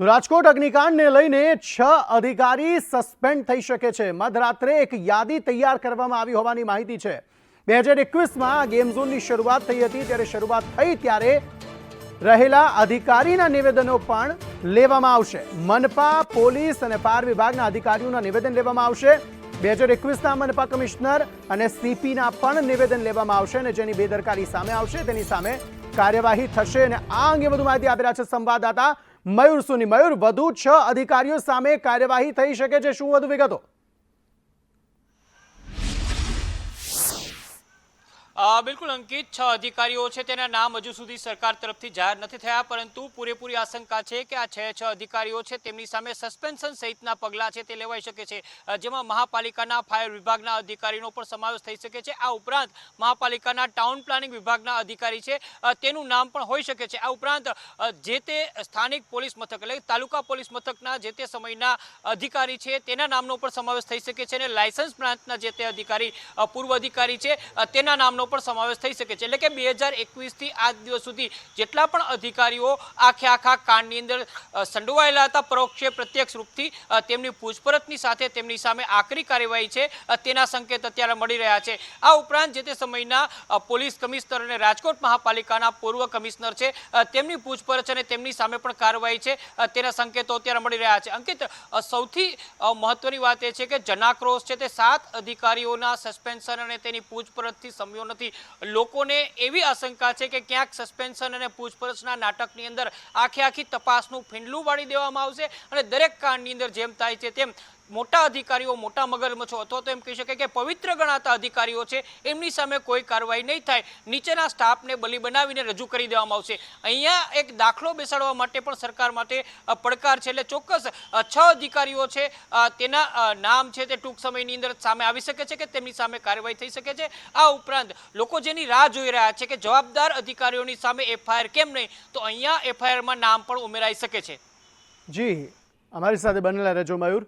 રાજકોટ અગ્નિકાંડને લઈને છ અધિકારી સસ્પેન્ડ થઈ શકે છે. મધરાત્રે એક યાદી તૈયાર કરવામાં આવી હોવાની માહિતી છે. બે હજાર એકવીસમાં ગેમ ઝોનની શરૂઆત થઈ હતી. ત્યારે શરૂઆત થઈ ત્યારે રહેલા અધિકારીના નિવેદનો પણ લેવામાં આવશે. મનપા પોલીસ અને ફાયર વિભાગના અધિકારીઓના નિવેદન લેવામાં આવશે. બે હજાર એકવીસના મનપા કમિશનર અને સીપીના પણ નિવેદન લેવામાં આવશે અને જેની બેદરકારી સામે આવશે, તેની સામે કાર્યવાહી થશે. અને આ અંગે વધુ માહિતી આપી રહ્યા છે સંવાદદાતા મયુર સુની મયુર વધુ છ અધિકારીઓ સામે કાર્યવાહી થઈ શકે છે. શું વધુ વિગતો? બિલકુલ અંકિત, છ અધિકારીઓ છે, તેના નામ હજુ સુધી સરકાર તરફથી જાહેર નથી થયા, પરંતુ પૂરેપૂરી આશંકા છે કે આ છ છ અધિકારીઓ છે, તેમની સામે સસ્પેન્શન સહિતના પગલાં છે તે લેવાઈ શકે છે. જેમાં મહાપાલિકાના ફાયર વિભાગના અધિકારીનો પણ સમાવેશ થઈ શકે છે. આ ઉપરાંત મહાપાલિકાના ટાઉન પ્લાનિંગ વિભાગના અધિકારી છે. તેનું નામ પણ હોઈ શકે છે. આ ઉપરાંત જે તે સ્થાનિક પોલીસ મથક એટલે તાલુકા પોલીસ મથકના જે તે સમયના અધિકારી છે, તેના નામનો પણ સમાવેશ થઈ શકે છે અને લાયસન્સ પ્રાંતના જે તે અધિકારી પૂર્વ અધિકારી છે તેના નામનો પણ સમાવેશ થઈ શકે છે. એટલે કે બે હજાર એકવીસથી આજ દિવસ સુધી જેટલા પણ અધિકારીઓ આખે આખા કાંડની અંદર સંડોવાયેલા હતા, પરોક્ષે પ્રત્યક્ષ રૂપથી તેમની પૂછપરછની સાથે તેમની સામે આકરી કાર્યવાહી છે તેના સંકેત અત્યારે મળી રહ્યા છે. આ ઉપરાંત જે તે સમયના પોલીસ કમિશનર અને રાજકોટ મહાપાલિકાના પૂર્વ કમિશનર છે તેમની પૂછપરછ અને તેમની સામે પણ કાર્યવાહી છે તેના સંકેતો અત્યારે મળી રહ્યા છે. અંકિત સૌથી મહત્વની વાત એ છે કે જનાક્રોશ છે તે સાત અધિકારીઓના સસ્પેન્શન અને તેની પૂછપરછથી સમ્યો નથી લોકોને એવી આશંકા છે કે ક્યાંક સસ્પેન્શન અને પૂછપરછના નાટકની અંદર આખી આખી તપાસનું ફીંડલું વાળી દેવામાં આવશે અને દરેક કાંડની અંદર જેમ થાય છે તેમ મોટા અધિકારીઓ, મોટા મગરમચ્છો અથવા તો એમ કહી શકાય કે પવિત્ર ગણાતા અધિકારીઓ છે, એમની સામે કોઈ કાર્યવાહી નહીં થાય. નીચેના સ્ટાફને બલી બનાવીને રજૂ કરી દેવામાં આવશે. અહીંયા એક દાખલો બેસાડવા માટે પણ સરકાર માટે પડકાર છે. એટલે ચોક્કસ છ અધિકારીઓ છે તેના નામ છે તે ટૂંક સમયની અંદર સામે આવી શકે છે કે તેમની સામે કાર્યવાહી થઈ શકે છે. આ ઉપરાંત લોકો જેની રાહ જોઈ રહ્યા છે કે જવાબદાર અધિકારીઓની સામે એફઆઈઆર કેમ નહીં, તો અહીંયા એફઆઈઆરમાં નામ પણ ઉમેરાઈ શકે છે. જી, અમારી સાથે બનેલા રહેજો મયુર.